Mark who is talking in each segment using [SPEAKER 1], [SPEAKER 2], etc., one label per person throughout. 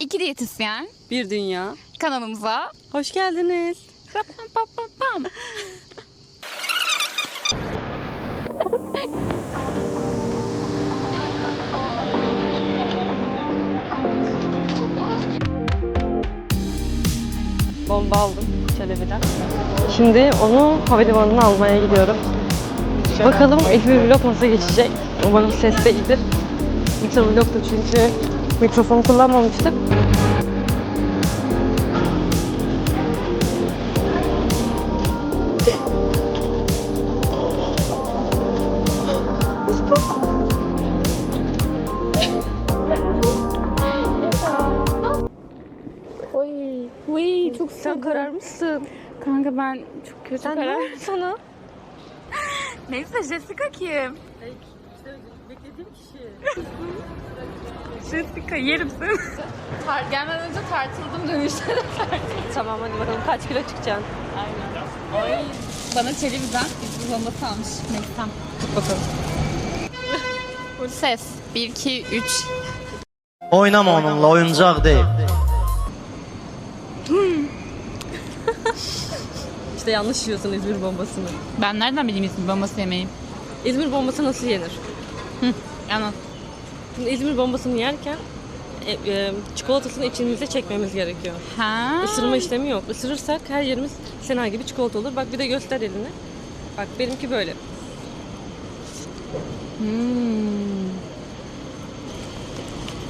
[SPEAKER 1] İki diyetisyen
[SPEAKER 2] Bir dünya.
[SPEAKER 1] kanalımıza
[SPEAKER 2] Hoş geldiniz.
[SPEAKER 1] pam pam pam pam.
[SPEAKER 2] Bomba aldım Çelebi'den. Şimdi onu havalimanına almaya gidiyorum. Bakalım İzmir vlog nasıl geçecek. Umarım ses de iyidir. Mikro vlogtu çünkü mikrofon kullanmamıştık.
[SPEAKER 1] Oy, oy çok
[SPEAKER 2] Sen kararmışsın.
[SPEAKER 1] Kanka ben çok kötü
[SPEAKER 2] Sen
[SPEAKER 1] karar.
[SPEAKER 2] oldu sana?
[SPEAKER 1] Neyse Jessica kim?
[SPEAKER 2] Beklediğim kişi.
[SPEAKER 1] Jessica yerim seni. Tar gelmeden önce tartıldım dönüşte de
[SPEAKER 2] Tamam hadi bakalım kaç kilo çıkacaksın?
[SPEAKER 1] Aynen. Ay. Bana bir bombası almış. Neyse.
[SPEAKER 2] Tut bakalım.
[SPEAKER 1] Ses. 1, 2, 3.
[SPEAKER 3] Oynama onunla oyuncak değil.
[SPEAKER 2] İşte yanlış yiyorsun İzmir bombasını.
[SPEAKER 1] Ben nereden bileyim İzmir bombası yemeği?
[SPEAKER 2] İzmir bombası nasıl yenir?
[SPEAKER 1] Anlat.
[SPEAKER 2] Şimdi İzmir bombasını yerken e, e, çikolatasını içimize çekmemiz gerekiyor.
[SPEAKER 1] Ha.
[SPEAKER 2] Isırma işlemi yok. Isırırsak her yerimiz Sena gibi çikolata olur. Bak bir de göster elini. Bak benimki böyle.
[SPEAKER 1] Hmm.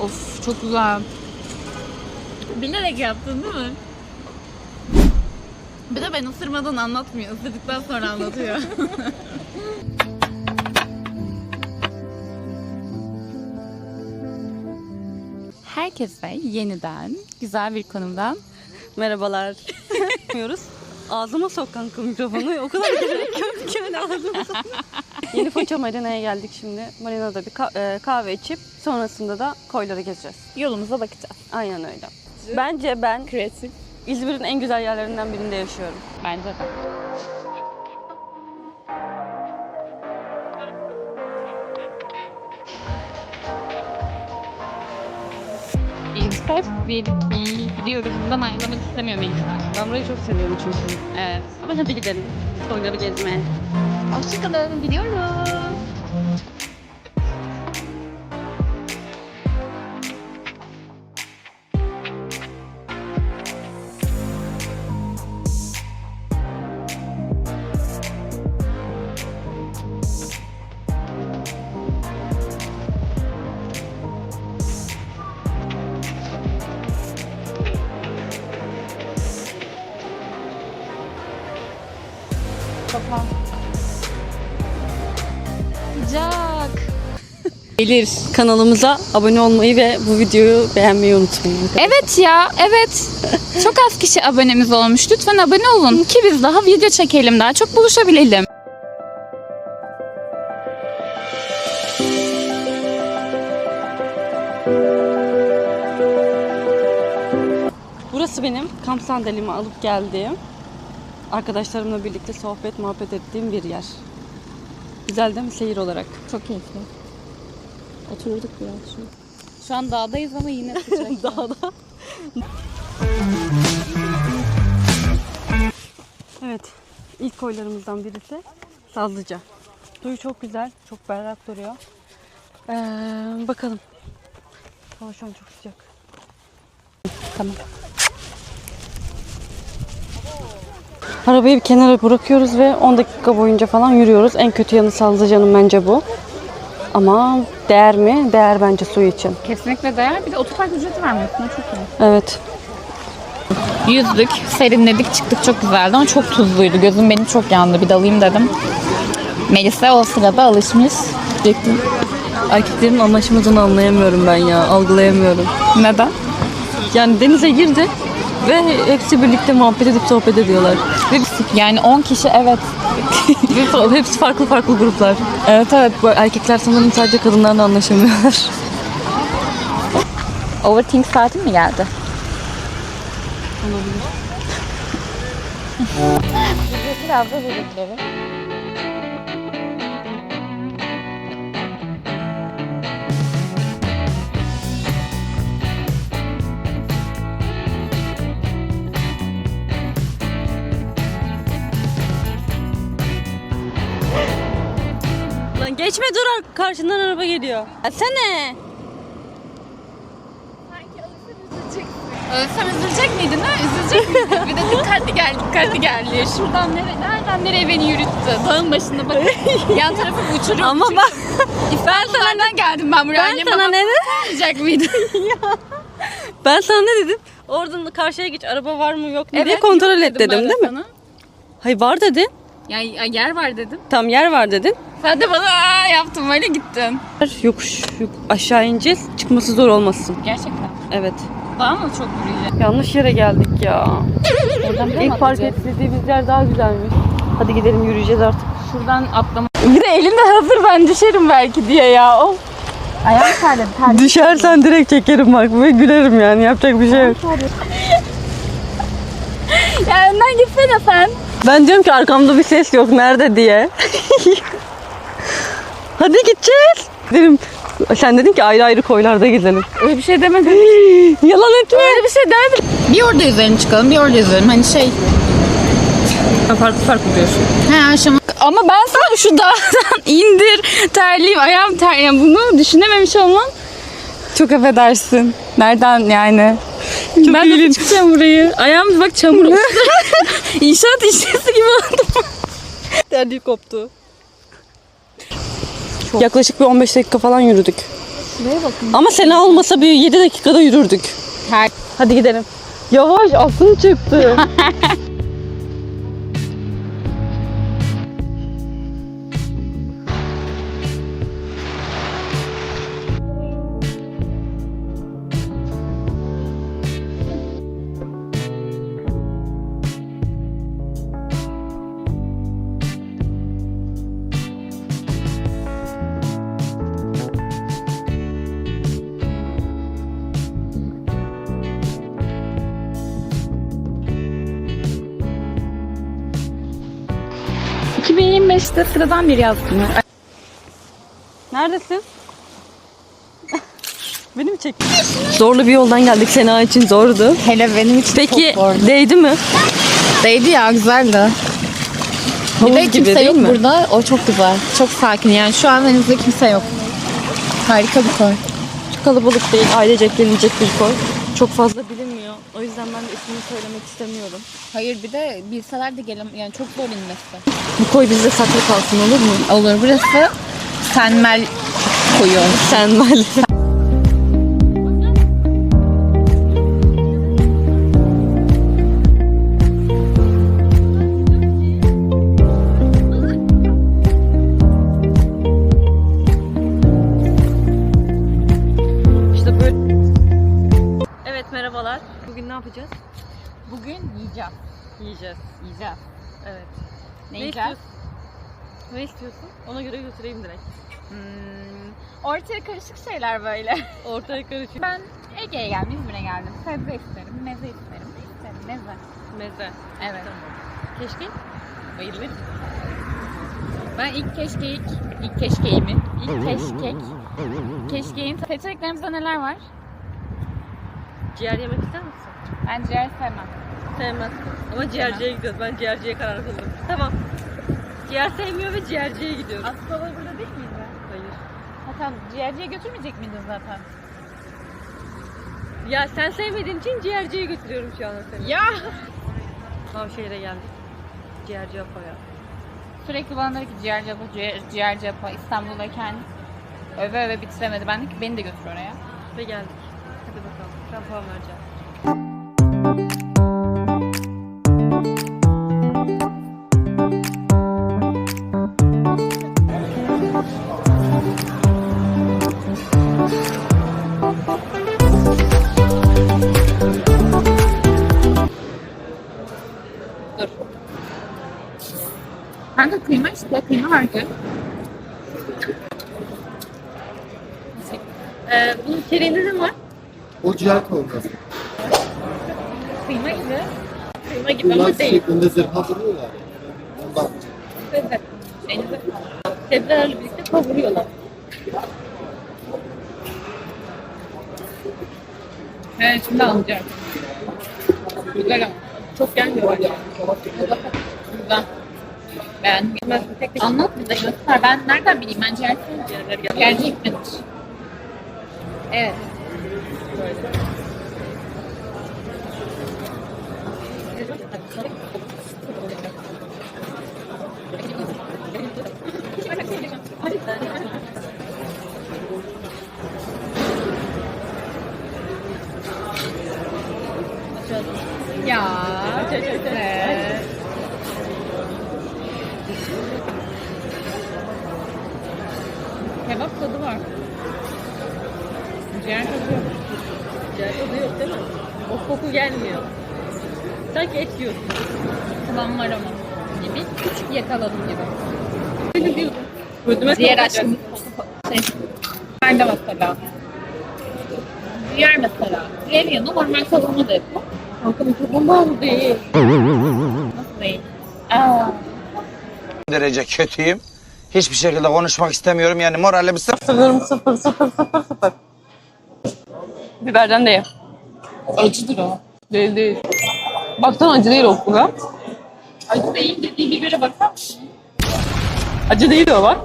[SPEAKER 1] Of çok güzel. Bilerek yaptın değil mi? Bir de ben ısırmadan anlatmıyor. Isırdıktan sonra anlatıyor. Herkese yeniden güzel bir konumdan
[SPEAKER 2] Merhabalar. Yapmıyoruz. Ağzıma sok kanka mikrofonu. O kadar gerek yok ki öyle ağzıma sok. Yeni Foça Marina'ya geldik şimdi. Marina'da bir e, kahve içip sonrasında da koyları gezeceğiz.
[SPEAKER 1] yolumuza bakacağız.
[SPEAKER 2] Aynen öyle. Bence ben
[SPEAKER 1] Kreatif.
[SPEAKER 2] İzmir'in en güzel yerlerinden birinde yaşıyorum.
[SPEAKER 1] Bence de. İlk bir gidiyoruz. Bundan ayrılmak istemiyor muyuz?
[SPEAKER 2] Ben burayı çok seviyorum çünkü.
[SPEAKER 1] Evet.
[SPEAKER 2] Ama hadi gidelim. Koyları gezmeye.
[SPEAKER 1] Hoşçakalın. Gidiyoruz. Gelir.
[SPEAKER 2] Kanalımıza abone olmayı ve bu videoyu beğenmeyi unutmayın.
[SPEAKER 1] Evet ya, evet. Çok az kişi abonemiz olmuş. Lütfen abone olun ki biz daha video çekelim, daha çok buluşabilelim.
[SPEAKER 2] Burası benim kamp sandalyemi alıp geldiğim, arkadaşlarımla birlikte sohbet muhabbet ettiğim bir yer. Güzel değil mi seyir olarak?
[SPEAKER 1] Çok keyifli.
[SPEAKER 2] Oturduk biraz şu.
[SPEAKER 1] Şu an dağdayız ama yine sıcak.
[SPEAKER 2] Dağda. evet, ilk koylarımızdan birisi Sazlıca. Suyu çok güzel, çok berrak duruyor. Ee, bakalım. Hava şu an çok sıcak.
[SPEAKER 1] tamam.
[SPEAKER 2] Arabayı bir kenara bırakıyoruz ve 10 dakika boyunca falan yürüyoruz. En kötü yanı Sazlıca'nın bence bu. Ama değer mi? Değer bence su için.
[SPEAKER 1] Kesinlikle değer. Bir de otopark ücreti vermiyorsun. O çok iyi.
[SPEAKER 2] Evet.
[SPEAKER 1] Yüzdük, serinledik, çıktık. Çok güzeldi ama çok tuzluydu. Gözüm benim çok yandı. Bir dalayım dedim. Melisa o sırada alışmış.
[SPEAKER 2] Erkeklerin anlaşmadığını anlayamıyorum ben ya. Algılayamıyorum.
[SPEAKER 1] Neden?
[SPEAKER 2] Yani denize girdi ve hepsi birlikte muhabbet edip sohbet ediyorlar. Ve
[SPEAKER 1] Yani 10 kişi evet.
[SPEAKER 2] ve hepsi farklı farklı gruplar.
[SPEAKER 1] Evet evet.
[SPEAKER 2] Bu erkekler sanırım sadece kadınlarla anlaşamıyorlar.
[SPEAKER 1] Overthink saatin mi geldi?
[SPEAKER 2] Olabilir.
[SPEAKER 1] Biraz da dedikleri.
[SPEAKER 2] Geçme dur karşından araba geliyor. Sene.
[SPEAKER 1] Ölsem üzülecek miydin ha? Üzülecek miydin? Bir de dikkatli gel, dikkatli gel diye. Şuradan nereye, nereden nereye beni yürüttü? Dağın başında bak. Yan tarafı uçurum.
[SPEAKER 2] Ama bak
[SPEAKER 1] ben sana nereden geldim ben buraya?
[SPEAKER 2] ben
[SPEAKER 1] Annem
[SPEAKER 2] sana ne dedim?
[SPEAKER 1] mıydı?
[SPEAKER 2] Ben sana ne dedim? Oradan karşıya geç araba var mı yok mu diye
[SPEAKER 1] Evet,
[SPEAKER 2] kontrol
[SPEAKER 1] yok
[SPEAKER 2] et dedim
[SPEAKER 1] ben de
[SPEAKER 2] değil mi?
[SPEAKER 1] sana.
[SPEAKER 2] Hayır var dedin.
[SPEAKER 1] Ya yer var dedim.
[SPEAKER 2] Tam yer var dedin.
[SPEAKER 1] Sen de bana aa yaptın böyle gittin.
[SPEAKER 2] Yokuş yok, aşağı ineceğiz. Çıkması zor olmasın.
[SPEAKER 1] Gerçekten.
[SPEAKER 2] Evet.
[SPEAKER 1] Daha mı çok yürüyecek?
[SPEAKER 2] Yanlış yere geldik ya.
[SPEAKER 1] Oradan
[SPEAKER 2] İlk park ettiğimiz yer daha güzelmiş. Hadi gidelim yürüyeceğiz artık.
[SPEAKER 1] Şuradan atlama. Bir de elimde hazır ben düşerim belki diye ya. Of. Ayağım terledi. terledi.
[SPEAKER 2] Düşersen direkt çekerim bak ve gülerim yani yapacak bir şey yok.
[SPEAKER 1] Ya önden gitsene sen.
[SPEAKER 2] Ben diyorum ki arkamda bir ses yok nerede diye. Hadi gideceğiz. Dedim sen dedin ki ayrı ayrı koylarda gezelim.
[SPEAKER 1] Öyle bir şey demedim.
[SPEAKER 2] Yalan etme.
[SPEAKER 1] Öyle bir şey demedim. Bir orada yüzelim çıkalım, bir orada yüzelim. Hani şey...
[SPEAKER 2] Farklı farklı diyorsun.
[SPEAKER 1] He aşama. Ama ben sana şu dağdan indir, terliyim, ayağım ter. Yani bunu düşünememiş olmam. Çok affedersin. Nereden yani? ben nasıl çıkacağım burayı? Ayağım bak çamur oldu. İnşaat işçisi gibi oldum.
[SPEAKER 2] Terliği koptu. Yaklaşık bir 15 dakika falan yürüdük.
[SPEAKER 1] Şuraya bakın.
[SPEAKER 2] Ama Sena olmasa bir 7 dakikada yürürdük.
[SPEAKER 1] Ter.
[SPEAKER 2] Hadi gidelim. Yavaş aklın çıktı.
[SPEAKER 1] ...2025'te sıradan bir yaz günü.
[SPEAKER 2] Neredesin? Beni mi çektin? Zorlu bir yoldan geldik Sena için zordu.
[SPEAKER 1] Hele benim için
[SPEAKER 2] Peki
[SPEAKER 1] çok zordu.
[SPEAKER 2] değdi mi?
[SPEAKER 1] Değdi ya güzeldi. Bir
[SPEAKER 2] Havuz
[SPEAKER 1] de
[SPEAKER 2] gibi
[SPEAKER 1] kimse yok
[SPEAKER 2] mi?
[SPEAKER 1] burada. O çok güzel. Çok sakin yani. Şu an henüz kimse yok. Harika bir koy.
[SPEAKER 2] Çok kalabalık değil, ailecek gelecek bir koy. Çok fazla bilinmiyor. O yüzden ben de ismini söylemek istemiyorum.
[SPEAKER 1] Hayır bir de bilseler de gelem yani çok zor inmesi.
[SPEAKER 2] Bu koy bizde saklı kalsın olur mu?
[SPEAKER 1] Olur burası Senmel koyu.
[SPEAKER 2] Sen yapacağız?
[SPEAKER 1] Bugün yiyeceğim.
[SPEAKER 2] Yiyeceğiz.
[SPEAKER 1] Yiyeceğiz.
[SPEAKER 2] Evet.
[SPEAKER 1] Ne,
[SPEAKER 2] Ne
[SPEAKER 1] yiyeceğiz?
[SPEAKER 2] istiyorsun? Ne istiyorsun? Ona göre götüreyim direkt.
[SPEAKER 1] Hmm, ortaya karışık şeyler böyle.
[SPEAKER 2] Ortaya karışık.
[SPEAKER 1] Ben Ege'ye geldim, İzmir'e geldim. Sebze isterim, meze isterim. Ne isterim? Meze.
[SPEAKER 2] Meze.
[SPEAKER 1] Evet.
[SPEAKER 2] Keşke.
[SPEAKER 1] Bayılırım. Ben ilk keşkek, ilk keşkeğimi, ilk keşkek, keşkeğin seçeneklerimizde neler var?
[SPEAKER 2] Ciğer yemek ister misin?
[SPEAKER 1] Ben ciğer sevmem.
[SPEAKER 2] Sevmezsin. Ama ciğerciye gidiyoruz. Ben ciğerciye karar kıldım. Tamam. Ciğer sevmiyor ve ciğerciye gidiyoruz.
[SPEAKER 1] Aspava burada değil miydi?
[SPEAKER 2] Hayır.
[SPEAKER 1] Hatta ciğerciye götürmeyecek miydin zaten?
[SPEAKER 2] Ya sen sevmediğin için ciğerciye götürüyorum şu an seni.
[SPEAKER 1] Ya!
[SPEAKER 2] Tavşehir'e geldik. Ciğerci yapaya.
[SPEAKER 1] Sürekli bana dedi ki ciğerci yapa, ciğer, ciğerci yapa. İstanbul'dayken öve öve bitiremedi. Ben de ki beni de götür oraya.
[SPEAKER 2] Ve geldik. Hadi bakalım. Ben puan vereceğim.
[SPEAKER 1] Kanka kıyma işte, kıyma harcı.
[SPEAKER 2] Ee, bunun içeriğinde ne var?
[SPEAKER 3] O ciğer kavurması.
[SPEAKER 1] Kıyma gibi.
[SPEAKER 2] Kıyma gibi ama değil.
[SPEAKER 3] şeklinde zırha duruyorlar. Ondan.
[SPEAKER 1] Evet. Elinize
[SPEAKER 2] Sebzelerle birlikte kavuruyorlar.
[SPEAKER 1] Evet, şimdi alacağım. Güzel ama.
[SPEAKER 2] Çok gelmiyor.
[SPEAKER 1] Güzel. Ben anlat bize göster. Ben nereden bileyim? Ben ciğer Gerçek midir? Evet. Ya. Evet. Kebap tadı var. Ciğer tadı yok.
[SPEAKER 2] Ciğer tadı yok değil mi? O koku gelmiyor. Sanki et yiyorsun.
[SPEAKER 1] Kıvam var ama. Gibi küçük yakaladım gibi.
[SPEAKER 2] Sokacak.
[SPEAKER 1] aşkım. Şey, nerede mesela? Ciğer mesela. Ciğer yanı normal kavurma da yapıyor.
[SPEAKER 2] Kavurma değil.
[SPEAKER 1] Nasıl değil? Aa,
[SPEAKER 4] derece kötüyüm. Hiçbir şekilde konuşmak istemiyorum. Yani moralim sıfır.
[SPEAKER 2] Sınırım sıfır sıfır sıfır sıfır. Biberden de ye.
[SPEAKER 1] acıdır o.
[SPEAKER 2] Değil değil. Baksana acı değil o kulağa.
[SPEAKER 1] Acı değil dediği bibere bakar mısın?
[SPEAKER 2] Acı değil o bak.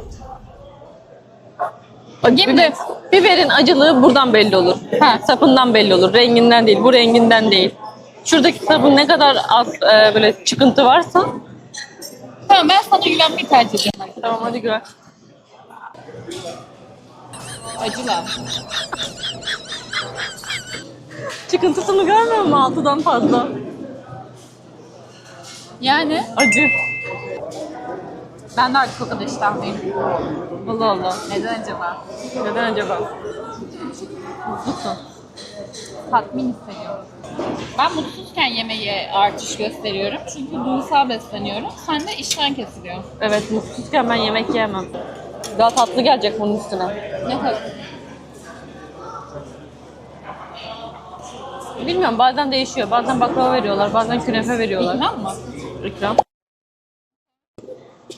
[SPEAKER 2] Bak de biberin acılığı buradan belli olur. Ha, sapından belli olur. Renginden değil. Bu renginden değil. Şuradaki sapın ne kadar az e, böyle çıkıntı varsa
[SPEAKER 1] Tamam ben sana güvenmeyi tercih ediyorum.
[SPEAKER 2] Tamam hadi gör.
[SPEAKER 1] Acılar.
[SPEAKER 2] Çıkıntısını görmüyor musun altıdan fazla?
[SPEAKER 1] Yani
[SPEAKER 2] Acı.
[SPEAKER 1] ben de artık o kadar iştahlıyım.
[SPEAKER 2] Allah Allah.
[SPEAKER 1] Neden acaba?
[SPEAKER 2] Neden acaba? Mutlusun.
[SPEAKER 1] Tatmin hissediyorum. Ben mutsuzken yemeğe artış gösteriyorum. Çünkü duygusal besleniyorum. Sen de işten kesiliyor.
[SPEAKER 2] Evet mutsuzken ben yemek yiyemem. Daha tatlı gelecek bunun üstüne.
[SPEAKER 1] Ne kadar?
[SPEAKER 2] Bilmiyorum bazen değişiyor. Bazen baklava veriyorlar, bazen künefe veriyorlar.
[SPEAKER 1] İkram mı?
[SPEAKER 2] İkram.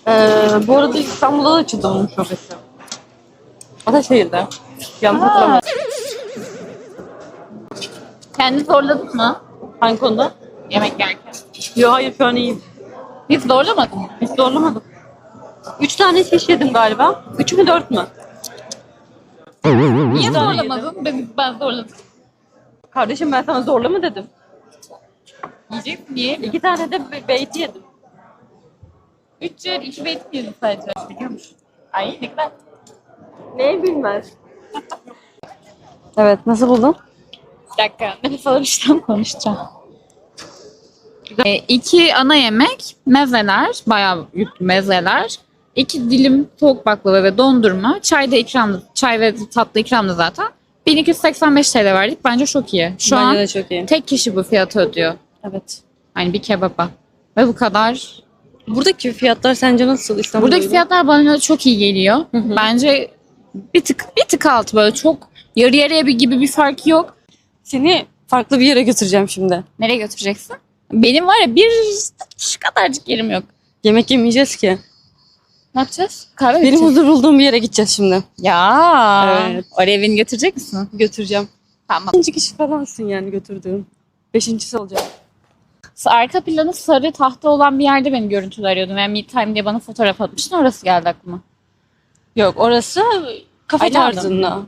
[SPEAKER 2] Ee, bu arada İstanbul'da da açıldı bunun şubesi. Ataşehir'de. Yanlış hatırlamıyorum.
[SPEAKER 1] Kendi zorladın mı?
[SPEAKER 2] Hangi konuda?
[SPEAKER 1] Yemek yerken.
[SPEAKER 2] Yok hayır şu an iyiyim.
[SPEAKER 1] Hiç zorlamadın mı?
[SPEAKER 2] Hiç zorlamadım. Üç tane şiş yedim galiba. Üç mü dört mü?
[SPEAKER 1] Niye zorlamadın? Ben, ben zorladım.
[SPEAKER 2] Kardeşim ben sana zorla mı dedim?
[SPEAKER 1] Yiyecek mi? Niye?
[SPEAKER 2] İki tane de be- beyti yedim.
[SPEAKER 1] Üç yer, iki beyt mi yedin sadece? Biliyor musun? Ay ne kadar.
[SPEAKER 2] Neyi bilmez? evet nasıl buldun?
[SPEAKER 1] Bir dakika. Nefes alıştan konuşacağım. E, iki ana yemek, mezeler, bayağı yüklü mezeler. iki dilim soğuk baklava ve dondurma. Çay da ikramlı, çay ve tatlı ikramlı zaten. 1285 TL verdik. Bence çok iyi. Şu
[SPEAKER 2] Bence
[SPEAKER 1] an
[SPEAKER 2] de çok iyi.
[SPEAKER 1] tek kişi bu fiyatı ödüyor.
[SPEAKER 2] Evet.
[SPEAKER 1] Hani bir kebaba. Ve bu kadar.
[SPEAKER 2] Buradaki fiyatlar sence nasıl İstanbul'da?
[SPEAKER 1] Buradaki fiyatlar bana çok iyi geliyor. Bence bir tık bir tık altı böyle çok yarı yarıya bir gibi bir fark yok.
[SPEAKER 2] Seni farklı bir yere götüreceğim şimdi.
[SPEAKER 1] Nereye götüreceksin? Benim var ya bir şu kadarcık yerim yok.
[SPEAKER 2] Yemek yemeyeceğiz ki.
[SPEAKER 1] Ne yapacağız? Kahve mi
[SPEAKER 2] Benim
[SPEAKER 1] içeceğiz?
[SPEAKER 2] huzur bulduğum bir yere gideceğiz şimdi.
[SPEAKER 1] Ya.
[SPEAKER 2] Evet.
[SPEAKER 1] Oraya beni götürecek misin?
[SPEAKER 2] Götüreceğim.
[SPEAKER 1] Tamam.
[SPEAKER 2] Beşinci kişi falansın yani götürdüğüm. Beşincisi olacak.
[SPEAKER 1] Arka planı sarı tahta olan bir yerde beni görüntüler arıyordum. Yani me time diye bana fotoğraf atmıştın. Orası geldi aklıma.
[SPEAKER 2] Yok orası kafe
[SPEAKER 1] Aynen.
[SPEAKER 2] tarzında.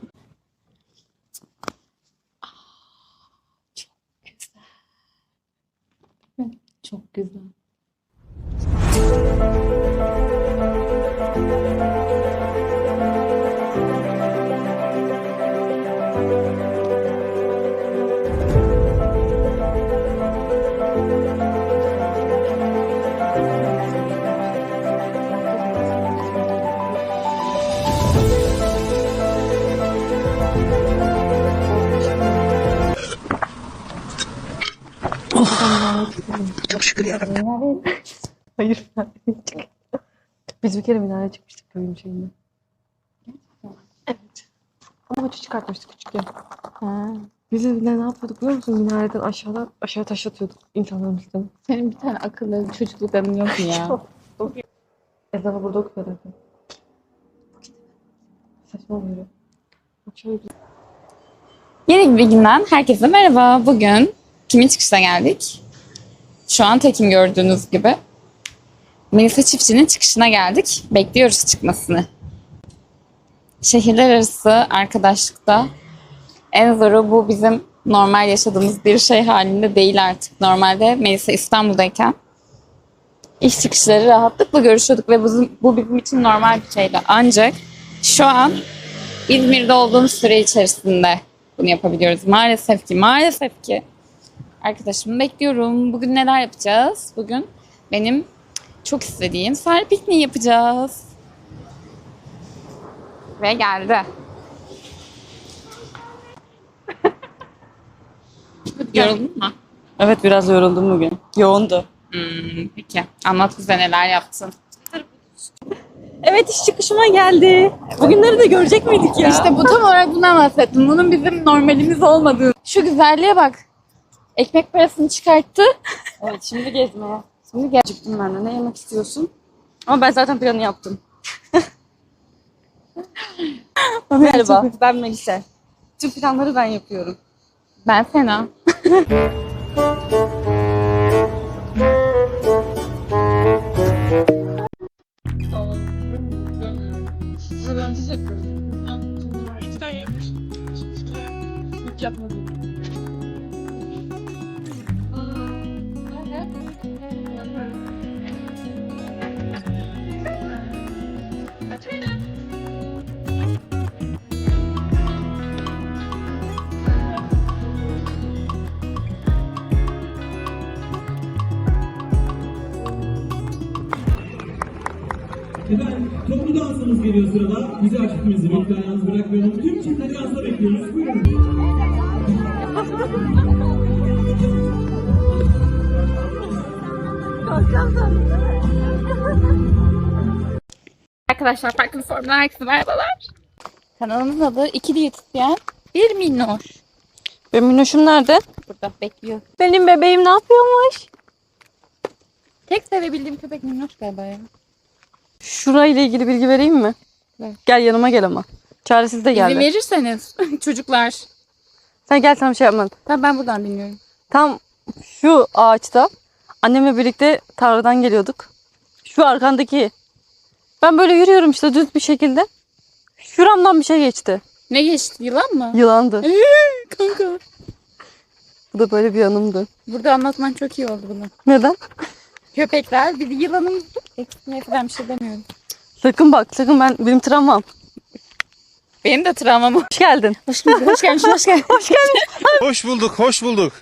[SPEAKER 1] Çok güzel.
[SPEAKER 2] Hayır. Biz bir kere minare çıkmıştık köyün şeyinde. Evet. Ama maçı çıkartmıştık küçükken. Biz de ne yapıyorduk biliyor musun? Minareden aşağıdan aşağı taş atıyorduk insanların üstüne.
[SPEAKER 1] Senin bir tane akıllı çocukluk anın yok mu ya?
[SPEAKER 2] Ezanı burada okuyor zaten. Saçma oluyor.
[SPEAKER 1] Yeni bir günden herkese merhaba. Bugün kimin çıkışına geldik? Şu an tekim gördüğünüz gibi. Melisa Çiftçi'nin çıkışına geldik. Bekliyoruz çıkmasını. Şehirler arası arkadaşlıkta en zoru bu bizim normal yaşadığımız bir şey halinde değil artık. Normalde Melisa İstanbul'dayken iş çıkışları rahatlıkla görüşüyorduk ve bu, bu bizim için normal bir şeydi. Ancak şu an İzmir'de olduğumuz süre içerisinde bunu yapabiliyoruz. Maalesef ki, maalesef ki. Arkadaşımı bekliyorum. Bugün neler yapacağız? Bugün benim çok istediğim sahil pikniği yapacağız. Ve geldi. Yoruldun mu?
[SPEAKER 2] Evet biraz yoruldum bugün. Yoğundu.
[SPEAKER 1] Hmm, peki. Anlat bize neler yaptın.
[SPEAKER 2] Evet iş çıkışıma geldi. Bugünleri de görecek miydik ya?
[SPEAKER 1] İşte bu tam olarak bundan bahsettim. Bunun bizim normalimiz olmadığı. Şu güzelliğe bak. Ekmek parasını çıkarttı.
[SPEAKER 2] Evet şimdi gezmeye. Şimdi gel. Çıktım ben de. Ne yemek istiyorsun? Ama ben zaten planı yaptım. Merhaba ben Melisa. Tüm planları ben yapıyorum.
[SPEAKER 1] Ben Sena.
[SPEAKER 5] Efendim sırada. Güzel çiftimizi lütfen yalnız bırakmayalım. Tüm çiftleri dansa bekliyoruz. Buyurun.
[SPEAKER 1] Arkadaşlar farklı formlar herkese merhabalar. Kanalımızın adı İkili Yetiştiren Bir Minnoş.
[SPEAKER 2] Benim minnoşum nerede?
[SPEAKER 1] Burada bekliyor.
[SPEAKER 2] Benim bebeğim ne yapıyormuş?
[SPEAKER 1] Tek sevebildiğim köpek Minnoş galiba ya.
[SPEAKER 2] Şurayla ilgili bilgi vereyim mi? Gel yanıma gel ama. Çaresiz de
[SPEAKER 1] İzin
[SPEAKER 2] geldi.
[SPEAKER 1] verirseniz çocuklar.
[SPEAKER 2] Sen gel bir şey yapmadım.
[SPEAKER 1] Tamam ben buradan dinliyorum.
[SPEAKER 2] Tam şu ağaçta annemle birlikte tarladan geliyorduk. Şu arkandaki. Ben böyle yürüyorum işte düz bir şekilde. Şuramdan bir şey geçti.
[SPEAKER 1] Ne geçti? Yılan mı?
[SPEAKER 2] Yılandı.
[SPEAKER 1] Kanka.
[SPEAKER 2] Bu da böyle bir anımdı.
[SPEAKER 1] Burada anlatman çok iyi oldu bunu.
[SPEAKER 2] Neden?
[SPEAKER 1] Köpekler bir yılanımız Neyse ben bir şey demiyorum.
[SPEAKER 2] Sakın bak sakın ben benim travmam.
[SPEAKER 1] Benim de travmam.
[SPEAKER 2] Hoş geldin.
[SPEAKER 1] Hoş geldin. Hoş geldin. Hoş geldin.
[SPEAKER 2] Hoş geldin.
[SPEAKER 6] Hoş bulduk, hoş bulduk.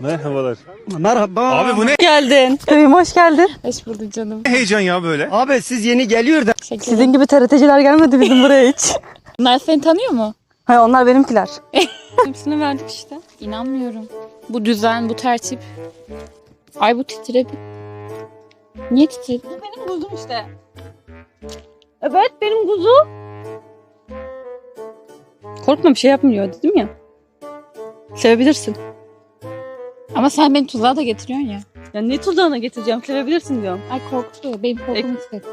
[SPEAKER 6] Merhabalar.
[SPEAKER 7] Merhaba.
[SPEAKER 6] Abi bu ne
[SPEAKER 2] Hoş geldin. Bebeğim hoş geldin.
[SPEAKER 1] Hoş bulduk canım.
[SPEAKER 6] heyecan ya böyle?
[SPEAKER 7] Abi siz yeni geliyor da.
[SPEAKER 1] Teşekkür ederim.
[SPEAKER 2] Sizin gibi TRT'ciler gelmedi bizim buraya hiç.
[SPEAKER 1] Bunlar seni tanıyor mu?
[SPEAKER 2] Hayır onlar benimkiler. Hepsini verdik işte.
[SPEAKER 1] İnanmıyorum. Bu düzen, bu tertip. Ay bu titredi. Niye titredi?
[SPEAKER 2] Benim kuzum işte. Evet benim kuzu. Korkma bir şey yapmıyor dedim ya. Sevebilirsin.
[SPEAKER 1] Ama sen beni tuzağa da getiriyorsun ya.
[SPEAKER 2] Ya ne tuzağına getireceğim sevebilirsin diyorum.
[SPEAKER 1] Ay korktu. Benim korkumu hissettim.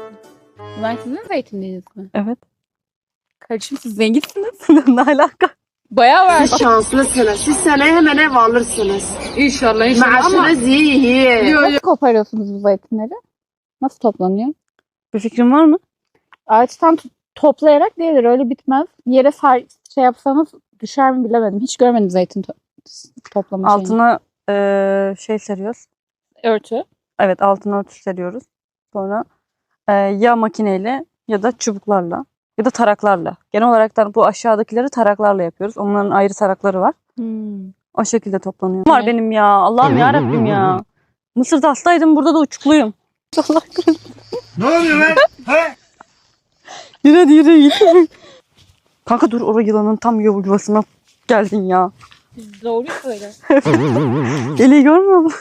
[SPEAKER 1] Bunlar sizin zeytinliğiniz mi?
[SPEAKER 2] Evet.
[SPEAKER 1] Kardeşim siz zenginsiniz.
[SPEAKER 2] ne alaka?
[SPEAKER 1] Bayağı var.
[SPEAKER 8] Siz şanslısınız. Siz seneye hemen ev alırsınız. İnşallah inşallah. Maaşınız iyi iyi.
[SPEAKER 1] Nasıl koparıyorsunuz bu zeytinleri? Nasıl toplanıyor?
[SPEAKER 2] Bir fikrin var mı?
[SPEAKER 1] Ağaçtan to- toplayarak değildir. Öyle bitmez. Yere sar şey yapsanız düşer mi bilemedim. Hiç görmedim zeytin to- toplama şeyini.
[SPEAKER 2] Altına eee, şey seriyoruz.
[SPEAKER 1] örtü.
[SPEAKER 2] Evet altına örtü seriyoruz. Sonra eee, ya makineyle ya da çubuklarla ya da taraklarla. Genel olarak da bu aşağıdakileri taraklarla yapıyoruz. Onların ayrı tarakları var.
[SPEAKER 1] Hmm.
[SPEAKER 2] O şekilde toplanıyor. Var benim ya. Allah'ım ya Rabbim ya. Mısır'da hastaydım burada da uçukluyum. Allah.
[SPEAKER 7] Ne oluyor lan? He?
[SPEAKER 2] Yürü hadi yürü git. Kanka dur orada yılanın tam yuvasına geldin ya.
[SPEAKER 1] Doğru söyle.
[SPEAKER 2] Deliği görmüyor musun?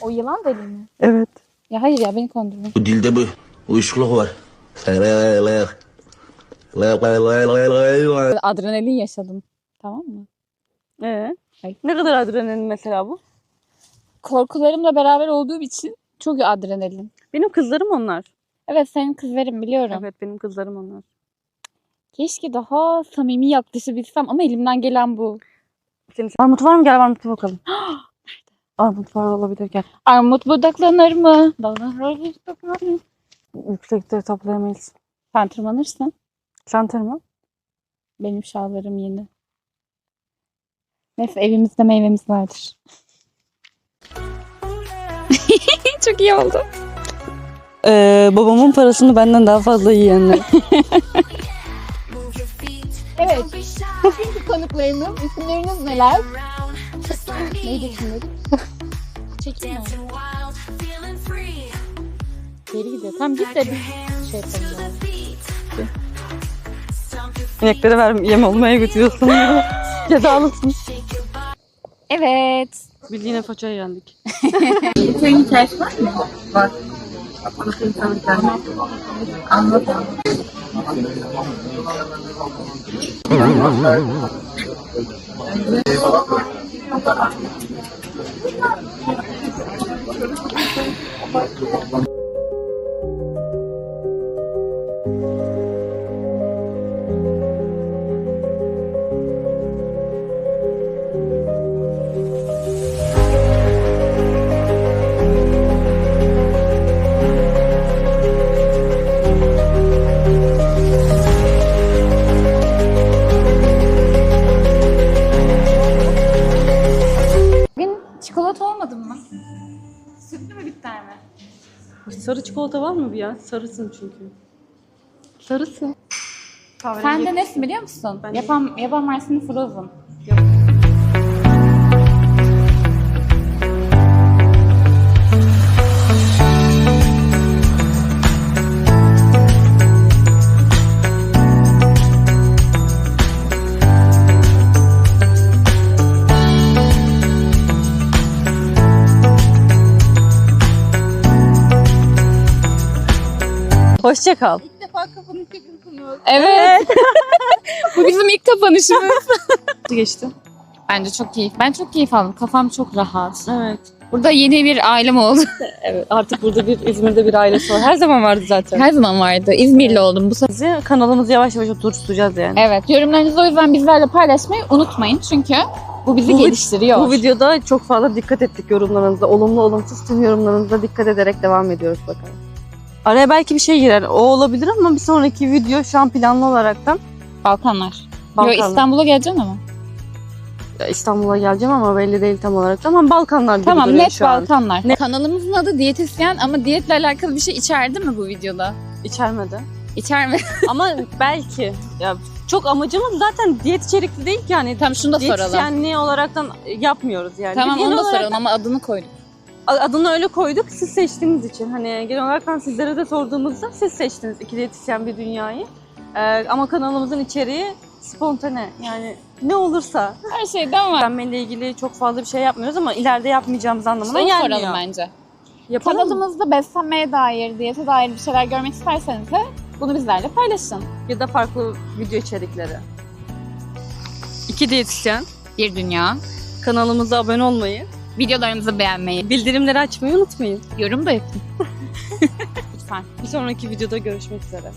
[SPEAKER 1] O yılan deli mi?
[SPEAKER 2] Evet.
[SPEAKER 1] Ya hayır ya beni kondurma.
[SPEAKER 9] Bu dilde bu uyuşukluk var.
[SPEAKER 1] Böyle Adrenalin yaşadım. Tamam mı?
[SPEAKER 2] Ee?
[SPEAKER 1] Ay.
[SPEAKER 2] Ne kadar adrenalin mesela bu?
[SPEAKER 1] Korkularımla beraber olduğum için çok adrenalin.
[SPEAKER 2] Benim kızlarım onlar.
[SPEAKER 1] Evet senin kızların biliyorum.
[SPEAKER 2] Evet benim kızlarım onlar.
[SPEAKER 1] Keşke daha samimi yaklaşabilsem ama elimden gelen bu.
[SPEAKER 2] Senin armutu var mı? Gel armutu bakalım. Armut var olabilir gel.
[SPEAKER 1] Armut budaklanır mı? Budaklanır mı?
[SPEAKER 2] Yüksekleri toplayamayız.
[SPEAKER 1] Sen tırmanırsın.
[SPEAKER 2] Sen tırman.
[SPEAKER 1] Benim şalvarım yeni. Neyse evimizde meyvemiz vardır. Çok iyi oldu.
[SPEAKER 2] Ee, babamın parasını benden daha fazla yiyenler.
[SPEAKER 1] Evet. Bugünkü konuklarımız isimleriniz neler? Neydi isimleri? Çekin mi? Geri gidiyor. Tam git de biz şey yapalım. Yani.
[SPEAKER 2] İnekleri ver, yem olmaya götürüyorsun. Cezalısın.
[SPEAKER 1] Evet.
[SPEAKER 2] Bildiğine façaya yendik.
[SPEAKER 1] Senin hikayesi var mı? Var. Anladım. Bugün Sütlü mü bitter mi?
[SPEAKER 2] Sarı çikolata var mı bir ya? Sarısın çünkü. Sarısın.
[SPEAKER 1] Sen de nesin biliyor musun? Yapan, yaban Mersin'i Frozen.
[SPEAKER 2] Hoşça kal.
[SPEAKER 1] İlk defa kapanış yapıyorsunuz. Evet. Bu bizim ilk kapanışımız.
[SPEAKER 2] Nasıl geçti?
[SPEAKER 1] Bence çok keyif. Ben çok keyif aldım. Kafam çok rahat.
[SPEAKER 2] Evet.
[SPEAKER 1] Burada yeni bir ailem oldu.
[SPEAKER 2] Evet. Artık burada bir İzmir'de bir ailesi var. Her zaman vardı zaten.
[SPEAKER 1] Her zaman vardı. İzmirli oldum bu sefer.
[SPEAKER 2] Bizi kanalımızı yavaş yavaş oturtacağız yani.
[SPEAKER 1] Evet. Yorumlarınızı o yüzden bizlerle paylaşmayı unutmayın. Çünkü bu bizi
[SPEAKER 2] Bu
[SPEAKER 1] geliştiriyor.
[SPEAKER 2] Bu videoda çok fazla dikkat ettik yorumlarınıza. Olumlu olumsuz tüm yorumlarınıza dikkat ederek devam ediyoruz bakalım. Araya belki bir şey girer. O olabilir ama bir sonraki video şu an planlı olaraktan
[SPEAKER 1] Balkanlar.
[SPEAKER 2] Balkanlar.
[SPEAKER 1] Yo, İstanbul'a geleceksin ama.
[SPEAKER 2] İstanbul'a geleceğim ama belli değil tam olarak. Ama Balkanlar gibi
[SPEAKER 1] Tamam net
[SPEAKER 2] şu an.
[SPEAKER 1] Balkanlar. Kanalımızın adı diyetisyen ama diyetle alakalı bir şey içerdi mi bu videoda?
[SPEAKER 2] İçermedi.
[SPEAKER 1] İçer mi?
[SPEAKER 2] ama belki. Ya çok amacımız zaten diyet içerikli değil ki yani.
[SPEAKER 1] tamam şunu da soralım.
[SPEAKER 2] Diyetisyenliği olaraktan yapmıyoruz yani.
[SPEAKER 1] Tamam
[SPEAKER 2] Biz
[SPEAKER 1] onu da soralım ama adını koyduk.
[SPEAKER 2] Adını öyle koyduk siz seçtiğiniz için. Hani genel olarak sizlere de sorduğumuzda siz seçtiniz iki diyetisyen bir dünyayı. Ee, ama kanalımızın içeriği spontane yani ne olursa.
[SPEAKER 1] Her şeyden var.
[SPEAKER 2] Beslenmeyle ilgili çok fazla bir şey yapmıyoruz ama ileride yapmayacağımız anlamına
[SPEAKER 1] Onu
[SPEAKER 2] gelmiyor.
[SPEAKER 1] soralım bence.
[SPEAKER 2] Yapalım mı?
[SPEAKER 1] Kanalımızda beslenmeye dair, diyete dair bir şeyler görmek isterseniz de bunu bizlerle paylaşın.
[SPEAKER 2] Ya da farklı video içerikleri. İki diyetisyen.
[SPEAKER 1] Bir dünya.
[SPEAKER 2] Kanalımıza abone olmayı,
[SPEAKER 1] Videolarımızı beğenmeyi,
[SPEAKER 2] bildirimleri açmayı unutmayın.
[SPEAKER 1] yorum da yapın. Lütfen.
[SPEAKER 2] Bir sonraki videoda görüşmek üzere.